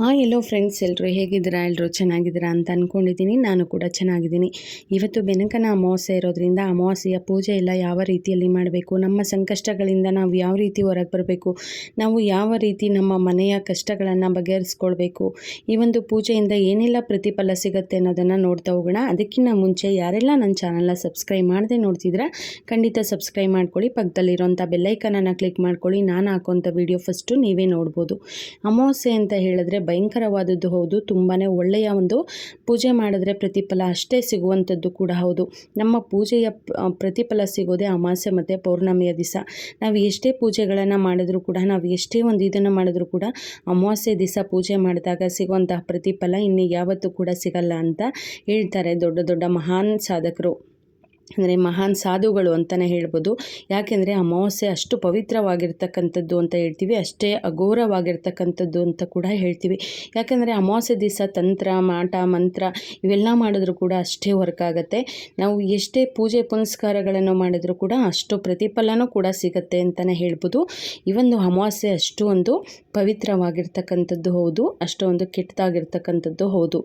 ಹಾಂ ಎಲ್ಲೋ ಫ್ರೆಂಡ್ಸ್ ಎಲ್ಲರೂ ಹೇಗಿದ್ದೀರಾ? ಎಲ್ಲರೂ ಚೆನ್ನಾಗಿದ್ದೀರಾ? ಅಂತ ಅಂದ್ಕೊಂಡಿದ್ದೀನಿ ನಾನು ಕೂಡ ಚೆನ್ನಾಗಿದ್ದೀನಿ. ಇವತ್ತು ಬೆನಕನ ಅಮಾವಾಸ್ಯೆ ಇರೋದ್ರಿಂದ ಅಮಾವಾಸ್ಯೆಯ ಪೂಜೆ ಎಲ್ಲ ಯಾವ ರೀತಿಯಲ್ಲಿ ಮಾಡಬೇಕು? ನಮ್ಮ ಸಂಕಷ್ಟಗಳಿಂದ ನಾವು ಯಾವ ರೀತಿ ಹೊರಗೆ ಬರಬೇಕು? ನಾವು ಯಾವ ರೀತಿ ನಮ್ಮ ಮನೆಯ ಕಷ್ಟಗಳನ್ನು ಬಗೆಹರಿಸ್ಕೊಳ್ಬೇಕು? ಈ ಒಂದು ಪೂಜೆಯಿಂದ ಏನೆಲ್ಲ ಪ್ರತಿಫಲ ಸಿಗುತ್ತೆ ಅನ್ನೋದನ್ನು ನೋಡ್ತಾ ಹೋಗೋಣ. ಅದಕ್ಕಿಂತ ಮುಂಚೆ ಯಾರೆಲ್ಲ ನನ್ನ ಚಾನಲ್ನ ಸಬ್ಸ್ಕ್ರೈಬ್ ಮಾಡದೆ ನೋಡ್ತಿದ್ರೆ ಖಂಡಿತ ಸಬ್ಸ್ಕ್ರೈಬ್ ಮಾಡ್ಕೊಳ್ಳಿ. ಪಕ್ಕದಲ್ಲಿರೋಂಥ ಬೆಲ್ಲೈಕನನ್ನು ಕ್ಲಿಕ್ ಮಾಡ್ಕೊಳ್ಳಿ. ನಾನು ಹಾಕೋಂಥ ವಿಡಿಯೋ ಫಸ್ಟು ನೀವೇ ನೋಡ್ಬೋದು. ಅಮಾವಾಸ್ಯೆ ಅಂತ ಹೇಳಿದ್ರೆ ಭಯಂಕರವಾದದ್ದು ಹೌದು. ತುಂಬಾ ಒಳ್ಳೆಯ ಒಂದು ಪೂಜೆ ಮಾಡಿದ್ರೆ ಪ್ರತಿಫಲ ಅಷ್ಟೇ ಸಿಗುವಂಥದ್ದು ಕೂಡ ಹೌದು. ನಮ್ಮ ಪೂಜೆಯ ಪ್ರತಿಫಲ ಸಿಗೋದೇ ಅಮಾವಾಸ್ಯೆ ಮತ್ತು ಪೌರ್ಣಮಿಯ ದಿವಸ. ನಾವು ಎಷ್ಟೇ ಪೂಜೆಗಳನ್ನು ಮಾಡಿದ್ರೂ ಕೂಡ, ನಾವು ಎಷ್ಟೇ ಒಂದು ಇದನ್ನು ಮಾಡಿದ್ರೂ ಕೂಡ ಅಮಾವಾಸ್ಯೆ ದಿವಸ ಪೂಜೆ ಮಾಡಿದಾಗ ಸಿಗುವಂತಹ ಪ್ರತಿಫಲ ಇನ್ನು ಯಾವತ್ತೂ ಕೂಡ ಸಿಗಲ್ಲ ಅಂತ ಹೇಳ್ತಾರೆ ದೊಡ್ಡ ದೊಡ್ಡ ಮಹಾನ್ ಸಾಧಕರು. ಅಂದರೆ ಮಹಾನ್ ಸಾಧುಗಳು ಅಂತಲೇ ಹೇಳ್ಬೋದು. ಯಾಕೆಂದರೆ ಅಮಾವಾಸ್ಯೆ ಅಷ್ಟು ಪವಿತ್ರವಾಗಿರ್ತಕ್ಕಂಥದ್ದು ಅಂತ ಹೇಳ್ತೀವಿ, ಅಷ್ಟೇ ಅಘೋರವಾಗಿರ್ತಕ್ಕಂಥದ್ದು ಅಂತ ಕೂಡ ಹೇಳ್ತೀವಿ. ಯಾಕೆಂದರೆ ಅಮಾವಾಸ್ಯೆ ದಿವಸ ತಂತ್ರ, ಮಾಟ, ಮಂತ್ರ ಇವೆಲ್ಲ ಮಾಡಿದ್ರೂ ಕೂಡ ಅಷ್ಟೇ ವರ್ಕ್ ಆಗುತ್ತೆ. ನಾವು ಎಷ್ಟೇ ಪೂಜೆ ಪುನಸ್ಕಾರಗಳನ್ನು ಮಾಡಿದ್ರೂ ಕೂಡ ಅಷ್ಟು ಪ್ರತಿಫಲನೂ ಕೂಡ ಸಿಗುತ್ತೆ ಅಂತಲೇ ಹೇಳ್ಬೋದು. ಈ ಒಂದು ಅಮಾವಾಸ್ಯೆ ಅಷ್ಟು ಒಂದು ಪವಿತ್ರವಾಗಿರ್ತಕ್ಕಂಥದ್ದು ಹೌದು ಅಷ್ಟೊಂದು ಕೆಟ್ಟದಾಗಿರ್ತಕ್ಕಂಥದ್ದು ಹೌದು.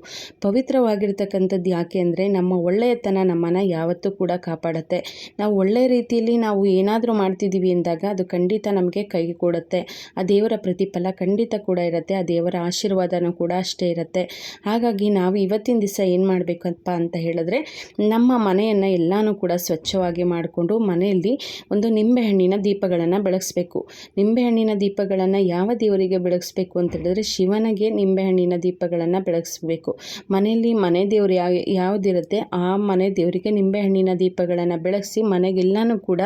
ಪವಿತ್ರವಾಗಿರ್ತಕ್ಕಂಥದ್ದು ಯಾಕೆ ಅಂದರೆ ನಮ್ಮ ಒಳ್ಳೆಯತನ ನಮ್ಮನ್ನು ಯಾವತ್ತೂ ಕೂಡ ಕಾಪಾಡುತ್ತೆ. ನಾವು ಒಳ್ಳೆ ರೀತಿಯಲ್ಲಿ ನಾವು ಏನಾದರೂ ಮಾಡ್ತಿದ್ದೀವಿ ಅಂದಾಗ ಅದು ಖಂಡಿತ ನಮಗೆ ಕೈ ಕೊಡುತ್ತೆ. ಆ ದೇವರ ಪ್ರತಿಫಲ ಖಂಡಿತ ಕೂಡ ಇರುತ್ತೆ. ಆ ದೇವರ ಆಶೀರ್ವಾದನೂ ಕೂಡ ಅಷ್ಟೇ ಇರುತ್ತೆ. ಹಾಗಾಗಿ ನಾವು ಇವತ್ತಿನ ದಿವಸ ಏನು ಮಾಡಬೇಕಪ್ಪ ಅಂತ ಹೇಳಿದ್ರೆ, ನಮ್ಮ ಮನೆಯನ್ನು ಎಲ್ಲನೂ ಕೂಡ ಸ್ವಚ್ಛವಾಗಿ ಮಾಡಿಕೊಂಡು ಮನೆಯಲ್ಲಿ ಒಂದು ನಿಂಬೆಹಣ್ಣಿನ ದೀಪಗಳನ್ನು ಬೆಳಗಿಸ್ಬೇಕು. ನಿಂಬೆಹಣ್ಣಿನ ದೀಪಗಳನ್ನು ಯಾವ ದೇವರಿಗೆ ಬೆಳಗಿಸ್ಬೇಕು ಅಂತ ಹೇಳಿದ್ರೆ ಶಿವನಿಗೆ ನಿಂಬೆಹಣ್ಣಿನ ದೀಪಗಳನ್ನು ಬೆಳಗಿಸ್ಬೇಕು. ಮನೆಯಲ್ಲಿ ಮನೆ ದೇವರು ಯಾವ ಯಾವುದಿರುತ್ತೆ ಆ ಮನೆ ದೇವರಿಗೆ ನಿಂಬೆಹಣ್ಣಿನ ದೀಪಗಳನ್ನು ಬೆಳಗಿಸಿ ಮನೆಗೆಲ್ಲನೂ ಕೂಡ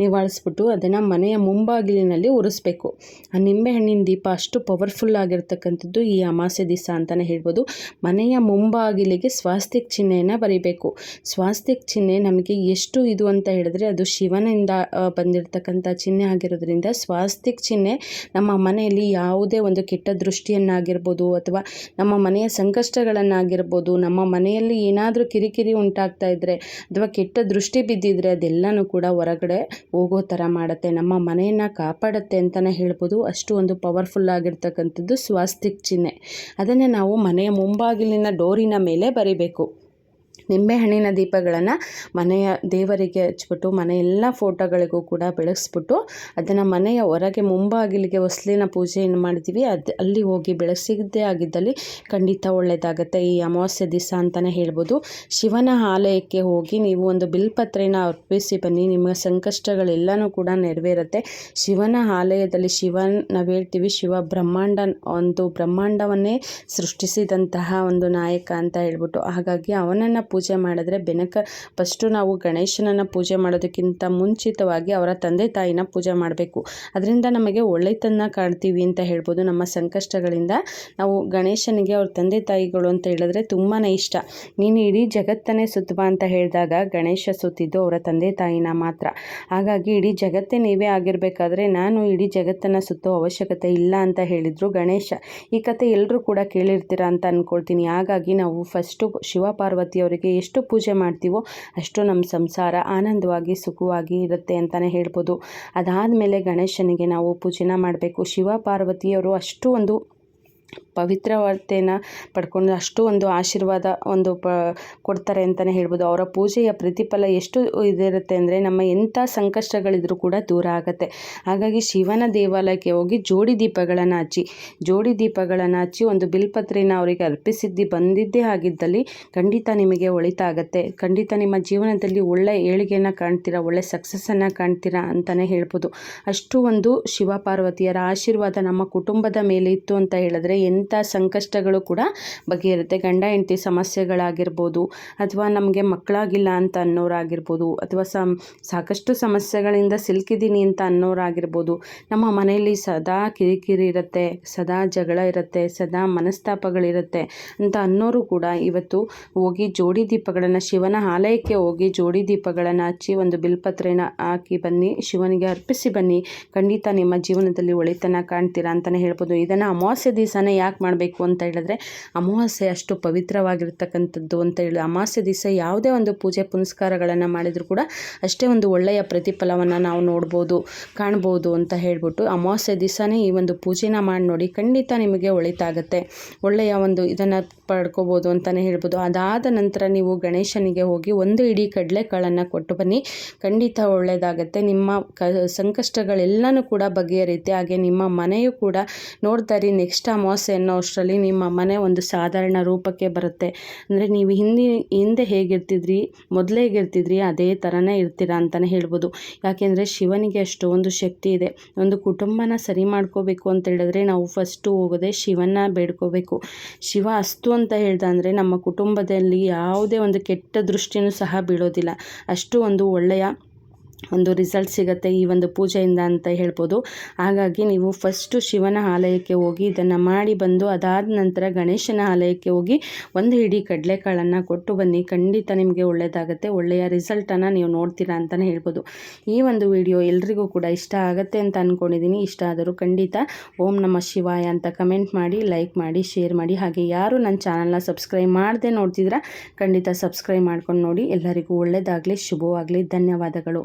ನಿವಾಳಿಸ್ಬಿಟ್ಟು ಅದನ್ನು ಮನೆಯ ಮುಂಬಾಗಿಲಿನಲ್ಲಿ ಉರಿಸ್ಬೇಕು ಆ ನಿಂಬೆಹಣ್ಣಿನ ದೀಪ ಅಷ್ಟು ಪವರ್ಫುಲ್ ಆಗಿರ್ತಕ್ಕಂಥದ್ದು ಈ ಅಮಾಸೆ ದಿವಸ ಅಂತಲೇ ಹೇಳ್ಬೋದು. ಮನೆಯ ಮುಂಬಾಗಿಲಿಗೆ ಸ್ವಾಸ್ತಿಕ್ ಚಿಹ್ನೆಯನ್ನು ಬರೀಬೇಕು. ಸ್ವಾಸ್ತಿಕ್ ಚಿಹ್ನೆ ನಮಗೆ ಎಷ್ಟು ಇದು ಅಂತ ಹೇಳಿದ್ರೆ ಅದು ಶಿವನಿಂದ ಬಂದಿರತಕ್ಕಂಥ ಚಿಹ್ನೆ ಆಗಿರೋದ್ರಿಂದ ಸ್ವಾಸ್ತಿಕ್ ಚಿಹ್ನೆ ನಮ್ಮ ಮನೆಯಲ್ಲಿ ಯಾವುದೇ ಒಂದು ಕೆಟ್ಟ ದೃಷ್ಟಿಯನ್ನಾಗಿರ್ಬೋದು ಅಥವಾ ನಮ್ಮ ಮನೆಯ ಸಂಕಷ್ಟಗಳನ್ನಾಗಿರ್ಬೋದು, ನಮ್ಮ ಮನೆಯಲ್ಲಿ ಏನಾದರೂ ಕಿರಿಕಿರಿ ಉಂಟಾಗ್ತಾ ಇದ್ದರೆ ಅಥವಾ ಕೆಟ್ಟ ದೃಷ್ಟಿ ಬಿದ್ದಿದ್ರೆ ಅದೆಲ್ಲನೂ ಕೂಡ ಹೊರಗಡೆ ಹೋಗೋ ಥರ ಮಾಡುತ್ತೆ. ನಮ್ಮ ಮನೆಯನ್ನು ಕಾಪಾಡುತ್ತೆ ಅಂತಲೇ ಹೇಳ್ಬೋದು. ಅಷ್ಟು ಒಂದು ಪವರ್ಫುಲ್ ಆಗಿರ್ತಕ್ಕಂಥದ್ದು ಸ್ವಾಸ್ತಿಕ್ ಚಿಹ್ನೆ. ಅದನ್ನು ನಾವು ಮನೆಯ ಮುಂಬಾಗಿಲಿನ ಡೋರಿನ ಮೇಲೆ ಬರಿಬೇಕು. ನಿಂಬೆಹಣ್ಣಿನ ದೀಪಗಳನ್ನು ಮನೆಯ ದೇವರಿಗೆ ಹಚ್ಬಿಟ್ಟು, ಮನೆ ಎಲ್ಲ ಫೋಟೋಗಳಿಗೂ ಕೂಡ ಬೆಳೆಸ್ಬಿಟ್ಟು ಅದನ್ನು ಮನೆಯ ಹೊರಗೆ ಮುಂಬಾಗಿಲಿಗೆ ಹೊಸ್ಲಿನ ಪೂಜೆಯನ್ನು ಮಾಡಿದ್ದೀವಿ ಅದು ಅಲ್ಲಿ ಹೋಗಿ ಬೆಳೆಸಿದ್ದೇ ಆಗಿದ್ದಲ್ಲಿ ಖಂಡಿತ ಒಳ್ಳೆಯದಾಗುತ್ತೆ ಈ ಅಮಾವಾಸ್ಯೆ ದಿವಸ ಅಂತಲೇ ಹೇಳ್ಬೋದು. ಶಿವನ ಆಲಯಕ್ಕೆ ಹೋಗಿ ನೀವು ಒಂದು ಬಿಲ್ಪತ್ರೆನ ಅರ್ಪಿಸಿ ಬನ್ನಿ. ನಿಮ್ಮ ಸಂಕಷ್ಟಗಳೆಲ್ಲನೂ ಕೂಡ ನೆರವೇರುತ್ತೆ. ಶಿವನ ಆಲಯದಲ್ಲಿ ಶಿವನ್ ನಾವು ಹೇಳ್ತೀವಿ, ಶಿವ ಬ್ರಹ್ಮಾಂಡ ಒಂದು ಬ್ರಹ್ಮಾಂಡವನ್ನೇ ಸೃಷ್ಟಿಸಿದಂತಹ ಒಂದು ನಾಯಕ ಅಂತ ಹೇಳ್ಬಿಟ್ಟು. ಹಾಗಾಗಿ ಅವನನ್ನು ಪೂಜೆ ಮಾಡಿದ್ರೆ ಬೆನಕ, ಫಸ್ಟು ನಾವು ಗಣೇಶನನ್ನು ಪೂಜೆ ಮಾಡೋದಕ್ಕಿಂತ ಮುಂಚಿತವಾಗಿ ಅವರ ತಂದೆ ತಾಯಿನ ಪೂಜೆ ಮಾಡಬೇಕು. ಅದರಿಂದ ನಮಗೆ ಒಳ್ಳೆತನ ಕಾಣ್ತೀವಿ ಅಂತ ಹೇಳ್ಬೋದು. ನಮ್ಮ ಸಂಕಷ್ಟಗಳಿಂದ ನಾವು ಗಣೇಶನಿಗೆ ಅವ್ರ ತಂದೆ ತಾಯಿಗಳು ಅಂತ ಹೇಳಿದ್ರೆ ತುಂಬಾ ಇಷ್ಟ. ನೀನು ಇಡೀ ಜಗತ್ತನ್ನೇ ಸುತ್ತಬ ಅಂತ ಹೇಳಿದಾಗ ಗಣೇಶ ಸುತ್ತಿದ್ದು ಅವರ ತಂದೆ ತಾಯಿನ ಮಾತ್ರ. ಹಾಗಾಗಿ ಇಡೀ ಜಗತ್ತೇ ನೀವೇ ಆಗಿರಬೇಕಾದ್ರೆ ನಾನು ಇಡೀ ಜಗತ್ತನ್ನು ಸುತ್ತೋ ಅವಶ್ಯಕತೆ ಇಲ್ಲ ಅಂತ ಹೇಳಿದರು ಗಣೇಶ. ಈ ಕತೆ ಎಲ್ಲರೂ ಕೂಡ ಕೇಳಿರ್ತೀರ ಅಂತ ಅಂದ್ಕೊಳ್ತೀನಿ ಹಾಗಾಗಿ ನಾವು ಫಸ್ಟು ಶಿವ ಪಾರ್ವತಿಯವರಿಗೆ ಎಷ್ಟು ಪೂಜೆ ಮಾಡ್ತೀವೋ ಅಷ್ಟು ನಮ್ಮ ಸಂಸಾರ ಆನಂದವಾಗಿ ಸುಖವಾಗಿ ಇರುತ್ತೆ ಅಂತಲೇ ಹೇಳ್ಬೋದು. ಅದಾದಮೇಲೆ ಗಣೇಶನಿಗೆ ನಾವು ಪೂಜೆನ ಮಾಡಬೇಕು. ಶಿವ ಪಾರ್ವತಿಯವರು ಅಷ್ಟು ಒಂದು ಪವಿತ್ರವತೆಯನ್ನು ಪಡ್ಕೊಂಡು ಅಷ್ಟು ಒಂದು ಆಶೀರ್ವಾದ ಒಂದು ಪ ಕೊಡ್ತಾರೆ ಅಂತಲೇ ಹೇಳ್ಬೋದು. ಅವರ ಪೂಜೆಯ ಪ್ರತಿಫಲ ಎಷ್ಟು ಇದಿರುತ್ತೆ ಅಂದರೆ ನಮ್ಮ ಎಂಥ ಸಂಕಷ್ಟಗಳಿದ್ರೂ ಕೂಡ ದೂರ ಆಗುತ್ತೆ. ಹಾಗಾಗಿ ಶಿವನ ದೇವಾಲಯಕ್ಕೆ ಹೋಗಿ ಜೋಡಿ ದೀಪಗಳನ್ನು ಹಚ್ಚಿ, ಜೋಡಿ ದೀಪಗಳನ್ನು ಹಚ್ಚಿ ಒಂದು ಬಿಲ್ಪತ್ರೆನ ಅವರಿಗೆ ಅರ್ಪಿಸಿದ್ದು ಬಂದಿದ್ದೇ ಆಗಿದ್ದಲ್ಲಿ ಖಂಡಿತ ನಿಮಗೆ ಒಳಿತಾಗತ್ತೆ ಖಂಡಿತ ನಿಮ್ಮ ಜೀವನದಲ್ಲಿ ಒಳ್ಳೆ ಏಳಿಗೆಯನ್ನು ಕಾಣ್ತೀರಾ, ಒಳ್ಳೆ ಸಕ್ಸಸ್ಸನ್ನು ಕಾಣ್ತೀರಾ ಅಂತಲೇ ಹೇಳ್ಬೋದು. ಅಷ್ಟು ಒಂದು ಶಿವ ಪಾರ್ವತಿಯರ ಆಶೀರ್ವಾದ ನಮ್ಮ ಕುಟುಂಬದ ಮೇಲೆ ಇತ್ತು ಅಂತ ಹೇಳಿದ್ರೆ ಎಂಥ ಸಂಕಷ್ಟಗಳು ಕೂಡ ಬಗೆಯಿರುತ್ತೆ ಗಂಡ, ಹೆಂಡತಿ ಸಮಸ್ಯೆಗಳಾಗಿರ್ಬೋದು ಅಥವಾ ನಮಗೆ ಮಕ್ಕಳಾಗಿಲ್ಲ ಅಂತ ಅನ್ನೋರಾಗಿರ್ಬೋದು ಅಥವಾ ಸಮ್ ಸಾಕಷ್ಟು ಸಮಸ್ಯೆಗಳಿಂದ ಸಿಲುಕಿದ್ದೀನಿ ಅಂತ ಅನ್ನೋರಾಗಿರ್ಬೋದು. ನಮ್ಮ ಮನೆಯಲ್ಲಿ ಸದಾ ಕಿರಿಕಿರಿ ಇರುತ್ತೆ, ಸದಾ ಜಗಳ ಇರುತ್ತೆ, ಸದಾ ಮನಸ್ತಾಪಗಳಿರುತ್ತೆ ಅಂತ ಅನ್ನೋರು ಕೂಡ ಇವತ್ತು ಹೋಗಿ ಜೋಡಿ ದೀಪಗಳನ್ನು, ಶಿವನ ಆಲಯಕ್ಕೆ ಹೋಗಿ ಜೋಡಿ ದೀಪಗಳನ್ನು ಹಚ್ಚಿ ಒಂದು ಬಿಲ್ಪತ್ರೆನ ಹಾಕಿ ಬನ್ನಿ, ಶಿವನಿಗೆ ಅರ್ಪಿಸಿ ಬನ್ನಿ. ಖಂಡಿತ ನಿಮ್ಮ ಜೀವನದಲ್ಲಿ ಒಳಿತನ ಕಾಣ್ತೀರಾ ಅಂತಲೇ ಹೇಳ್ಬೋದು. ಇದನ್ನು ಅಮಾವಾಸ್ಯೆ ದಿವಸನೇ ಯಾಕೆ ಯಾಕೆ ಮಾಡಬೇಕು ಅಂತ ಹೇಳಿದ್ರೆ, ಅಮಾವಾಸ್ಯೆ ಅಷ್ಟು ಪವಿತ್ರವಾಗಿರ್ತಕ್ಕಂಥದ್ದು ಅಂತ ಹೇಳಿ ಅಮಾವಾಸ್ಯೆ ದಿವಸ ಯಾವುದೇ ಒಂದು ಪೂಜೆ ಪುನಸ್ಕಾರಗಳನ್ನು ಮಾಡಿದರೂ ಕೂಡ ಅಷ್ಟೇ ಒಂದು ಒಳ್ಳೆಯ ಪ್ರತಿಫಲವನ್ನು ನಾವು ನೋಡ್ಬೋದು, ಕಾಣ್ಬೋದು ಅಂತ ಹೇಳ್ಬಿಟ್ಟು ಅಮಾವಾಸ್ಯೆ ದಿವಸನೇ ಈ ಒಂದು ಪೂಜೆನ ಮಾಡಿ ನೋಡಿ ಖಂಡಿತ ನಿಮಗೆ ಒಳಿತಾಗತ್ತೆ. ಒಳ್ಳೆಯ ಒಂದು ಇದನ್ನು ಪಡ್ಕೋಬೋದು ಅಂತಲೇ ಹೇಳ್ಬೋದು. ಅದಾದ ನಂತರ ನೀವು ಗಣೇಶನಿಗೆ ಹೋಗಿ ಒಂದು ಇಡೀ ಕಡಲೆಕಾಳನ್ನು ಕೊಟ್ಟು ಬನ್ನಿ. ಖಂಡಿತ ಒಳ್ಳೆಯದಾಗತ್ತೆ ನಿಮ್ಮ ಕ, ಸಂಕಷ್ಟಗಳೆಲ್ಲನೂ ಕೂಡ ಬಗೆಹರಿಯುತ್ತೆ. ಹಾಗೆ ನಿಮ್ಮ ಮನೆಯು ಕೂಡ ನೋಡ್ತಾ ಇರಿ ನೆಕ್ಸ್ಟ್ ಅಮಾವಾಸ್ಯೆ ಅನ್ನೋ ಅಷ್ಟರಲ್ಲಿ ನಿಮ್ಮ ಮನೆ ಒಂದು ಸಾಧಾರಣ ರೂಪಕ್ಕೆ ಬರುತ್ತೆ. ಅಂದರೆ ನೀವು ಹಿಂದಿ, ಹಿಂದೆ ಹೇಗಿರ್ತಿದ್ರಿ, ಮೊದಲೇ ಹೇಗಿರ್ತಿದ್ರಿ, ಅದೇ ಥರನೇ ಇರ್ತೀರಾ ಅಂತಲೇ ಹೇಳ್ಬೋದು. ಯಾಕೆಂದರೆ ಶಿವನಿಗೆ ಅಷ್ಟೊಂದು ಶಕ್ತಿ ಇದೆ. ಒಂದು ಕುಟುಂಬನ ಸರಿ ಮಾಡ್ಕೋಬೇಕು ಅಂತ ಹೇಳಿದ್ರೆ ನಾವು ಫಸ್ಟು ಹೋಗೋದೇ ಶಿವನ ಬೇಡ್ಕೋಬೇಕು. ಶಿವ ಅಸ್ತು ಅಂತ ಹೇಳ್ದ ಅಂದರೆ ನಮ್ಮ ಕುಟುಂಬದಲ್ಲಿ ಯಾವುದೇ ಒಂದು ಕೆಟ್ಟ ದೃಷ್ಟಿನೂ ಸಹ ಬೀಳೋದಿಲ್ಲ. ಅಷ್ಟು ಒಂದು ಒಳ್ಳೆಯ ಒಂದು ರಿಸಲ್ಟ್ ಸಿಗುತ್ತೆ ಈ ಒಂದು ಪೂಜೆಯಿಂದ ಅಂತ ಹೇಳ್ಬೋದು. ಹಾಗಾಗಿ ನೀವು ಫಸ್ಟು ಶಿವನ ಆಲಯಕ್ಕೆ ಹೋಗಿ ಇದನ್ನು ಮಾಡಿ ಬಂದು ಅದಾದ ನಂತರ ಗಣೇಶನ ಆಲಯಕ್ಕೆ ಹೋಗಿ ಒಂದು ಹಿಡಿ ಕಡಲೆಕಾಳನ್ನು ಕೊಟ್ಟು ಬನ್ನಿ. ಖಂಡಿತ ನಿಮಗೆ ಒಳ್ಳೆಯದಾಗುತ್ತೆ ಒಳ್ಳೆಯ ರಿಸಲ್ಟನ್ನು ನೀವು ನೋಡ್ತೀರಾ ಅಂತಲೇ ಹೇಳ್ಬೋದು. ಈ ಒಂದು ವಿಡಿಯೋ ಎಲ್ರಿಗೂ ಕೂಡ ಇಷ್ಟ ಆಗುತ್ತೆ ಅಂತ ಅಂದ್ಕೊಂಡಿದ್ದೀನಿ ಇಷ್ಟ ಆದರೂ ಖಂಡಿತ ಓಂ ನಮ್ಮ ಶಿವಾಯ ಅಂತ ಕಮೆಂಟ್ ಮಾಡಿ ಲೈಕ್ ಮಾಡಿ ಶೇರ್ ಮಾಡಿ. ಹಾಗೆ ಯಾರು ನನ್ನ ಚಾನಲ್ನ ಸಬ್ಸ್ಕ್ರೈಬ್ ಮಾಡದೆ ನೋಡ್ತಿದ್ರೆ, ಖಂಡಿತ ಸಬ್ಸ್ಕ್ರೈಬ್ ಮಾಡ್ಕೊಂಡು ನೋಡಿ. ಎಲ್ಲರಿಗೂ ಒಳ್ಳೆಯದಾಗಲಿ ಶುಭವಾಗಲಿ. ಧನ್ಯವಾದಗಳು.